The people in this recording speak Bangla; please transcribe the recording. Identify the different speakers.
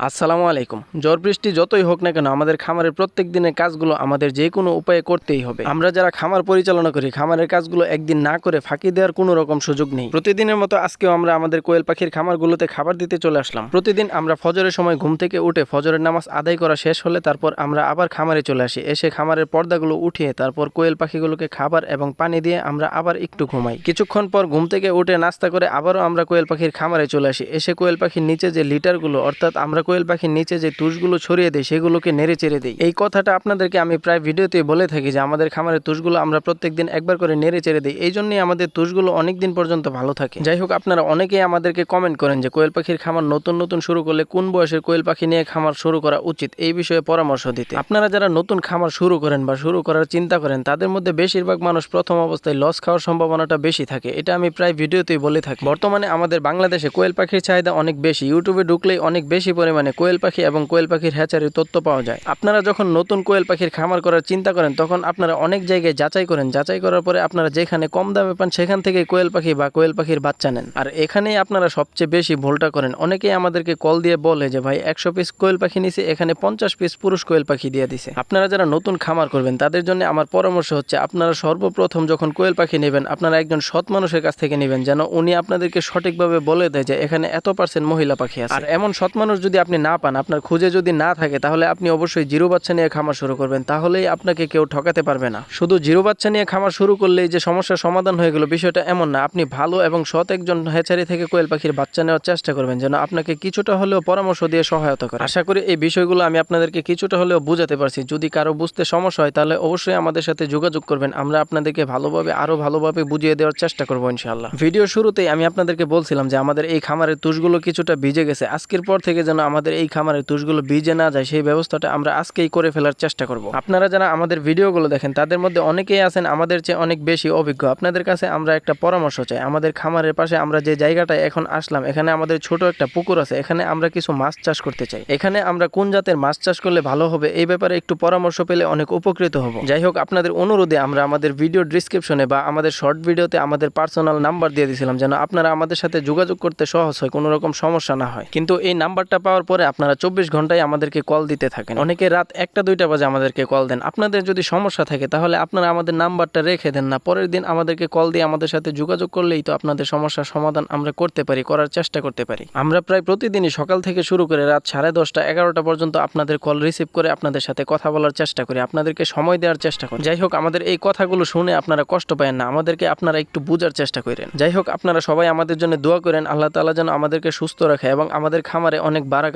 Speaker 1: আসসালামু আলাইকুম। ঝড় বৃষ্টি যতই হোক না কেন, আমাদের খামারের প্রত্যেক দিনের কাজগুলো আমাদের যে কোনো উপায়ে করতেই হবে। আমরা যারা খামার পরিচালনা করি, খামারের কাজগুলো একদিন না করে ফাঁকি দেওয়ার কোনো রকম সুযোগ নেই। প্রতিদিনের মতো আজকেও আমরা আমাদের কোয়েল পাখির খামারগুলোতে খাবার দিতে চলে আসলাম। প্রতিদিন আমরা ফজরের সময় ঘুম থেকে উঠে ফজরের নামাজ আদায় করা শেষ হলে তারপর আমরা আবার খামারে চলে আসি। এসে খামারের পর্দাগুলো উঠিয়ে তারপর কোয়েল পাখিগুলোকে খাবার এবং পানি দিয়ে আমরা আবার একটু ঘুমাই। কিছুক্ষণ পর ঘুম থেকে উঠে নাস্তা করে আবারও আমরা কোয়েল পাখির খামারে চলে আসি। এসে কোয়েল পাখির নিচে যে লিটারগুলো, অর্থাৎ আমরা কোয়েল পাখির নিচে যে তুষগুলো ছড়িয়ে দেয়, সেগুলোকে নেড়ে চেড়ে দিই। এই কথাটা আপনাদেরকে আমি প্রায় ভিডিওতে বলে থাকি যে, আমাদের খামারের তুষগুলো আমরা প্রত্যেক দিন একবার করে নেড়ে চেড়ে দিই। এই জন্যই আমাদের তুষগুলো অনেক দিন পর্যন্ত ভালো থাকে। যাই হোক, আপনারা অনেকেই আমাদেরকে কমেন্ট করেন যে, কোয়েল পাখির খামার নতুন নতুন শুরু করলে কোন বয়সের কোয়েল পাখি নিয়ে খামার শুরু করা উচিত? এই বিষয়ে পরামর্শ দিতে। আপনারা যারা নতুন খামার শুরু করেন বা শুরু করার চিন্তা করেন, তাদের মধ্যে বেশিরভাগ মানুষ প্রথম অবস্থায় লস খাওয়ার সম্ভাবনাটা বেশি থাকে। এটা আমি প্রায় ভিডিওতেই বলে থাকি। বর্তমানে আমাদের বাংলাদেশে কোয়েল পাখির চাহিদা অনেক বেশি। ইউটিউবে ঢুকলেই অনেক বেশি পরিমাণে কোয়েল পাখি এবং কোয়েল পাখির হ্যাচারির তথ্য পাওয়া যায়। আপনারা যখন নতুন কোয়েল পাখির খামার করার চিন্তা করেন, তখন আপনারা অনেক জায়গায় যাচাই করেন। যাচাই করার পরে আপনারা যেখানে কম দামে পান, সেখান থেকে কোয়েল পাখি বা কোয়েল পাখির বাচ্চা নেন। আর এখানেই আপনারা সবচেয়ে বেশি ভুলটা করেন। অনেকেই আমাদেরকে কল দিয়ে বলে যে, ভাই, একশো পিস কোয়েল পাখি নিছে, এখানে পঞ্চাশ পিস পুরুষ কোয়েল পাখি দিয়ে দিছে। আপনারা যারা নতুন খামার করবেন, তাদের জন্য আমার পরামর্শ হচ্ছে, আপনারা সর্বপ্রথম যখন কোয়েল পাখি নেবেন, আপনারা একজন সৎ মানুষের কাছ থেকে নেবেন, যেন উনি আপনাদেরকে সঠিকভাবে বলে দেয় যে, এখানে এত পার্সেন্ট মহিলা পাখি আছে। আর এমন সৎ মানুষ যদি আপনি না পান, আপনার খুঁজে যদি না থাকে, তাহলে আপনি অবশ্যই জিরো বাচ্চা নিয়ে খামার শুরু করবেন। তাহলেই আপনাকে কেউ ঠকাতে পারবে না। শুধু জিরো বাচ্চা নিয়ে খামার শুরু করলেই যে সমস্যার সমাধান হয়ে গেল, বিষয়টা এমন না। আপনি ভালো এবং সৎ একজন হ্যাচারি থেকে কোয়েল পাখির বাচ্চা নেওয়ার চেষ্টা করবেন, যেন আপনাকে কিছুটা হলেও পরামর্শ দিয়ে সহায়তা করে। আশা করি এই বিষয়গুলো আমি আপনাদেরকে কিছুটা হলেও বুঝাতে পারছি। যদি কারও বুঝতে সমস্যা হয়, তাহলে অবশ্যই আমাদের সাথে যোগাযোগ করবেন। আমরা আপনাদেরকে ভালোভাবে, আরও ভালোভাবে বুঝিয়ে দেওয়ার চেষ্টা করব, ইনশাআল্লাহ। ভিডিও শুরুতেই আমি আপনাদেরকে বলছিলাম যে আমাদের এই খামারের তুষগুলো কিছুটা ভিজে গেছে। আজকের পর থেকে যেন আমাদের এই খামারের তুষগুলো ভিজে না যায়, সেই ব্যবস্থাটা আমরা আজকেই করে ফেলার চেষ্টা করব। আপনারা যারা আমাদের ভিডিওগুলো দেখেন, তাদের মধ্যে অনেকেই আছেন, আমাদের চেয়ে অনেক বেশি অভিজ্ঞ। আপনাদের কাছে আমরা একটা পরামর্শ চাই। আমাদের খামারের পাশে আমরা যে জায়গাটায় এখন আসলাম, এখানে আমাদের ছোট একটা পুকুর আছে, এখানে আমরা কিছু মাছ চাষ করতে চাই। এখানে আমরা কোন জাতের মাছ চাষ করলে ভালো হবে, এই ব্যাপারে একটু পরামর্শ পেলে অনেক উপকৃত হব। যাই হোক, আপনাদের অনুরোধে আমরা আমাদের ভিডিও ডিসক্রিপশনে বা আমাদের শর্ট ভিডিওতে আমাদের পার্সোনাল নাম্বার দিয়ে দিয়েছিলাম যেন আপনারা আমাদের সাথে যোগাযোগ করতে সহজ হয়, কোনো রকম সমস্যা না হয়। কিন্তু এই নাম্বারটা পাওয়ার পরে আপনারা চব্বিশ ঘন্টায় আমাদেরকে কল দিতে থাকেন। অনেকে রাত একটা, দুইটা বাজে আমাদেরকে কল দেন। আপনাদের যদি সমস্যা থাকে, তাহলে আপনারা আমাদের নাম্বারটা রেখে দেন না। পরের দিন আমাদেরকে কল দিয়ে আমাদের সাথে যোগাযোগ করলেই তো আপনাদের সমস্যার সমাধান আমরা করতে পারি, করার চেষ্টা করতে পারি। আমরা প্রায় প্রতিদিনই সকাল থেকে শুরু করে রাত সাড়ে দশটা, এগারোটা পর্যন্ত আপনাদের কল রিসিভ করে আপনাদের সাথে কথা বলার চেষ্টা করি, আপনাদেরকে সময় দেওয়ার চেষ্টা করি। যাই হোক, আমাদের এই কথাগুলো শুনে আপনারা কষ্ট পায় না, আমাদেরকে আপনারা একটু বোঝার চেষ্টা করেন। যাই হোক, আপনারা সবাই আমাদের জন্য দোয়া করেন, আল্লাহ তাআলা যেন আমাদেরকে সুস্থ রাখে এবং আমাদের খামারে অনেক বারাকা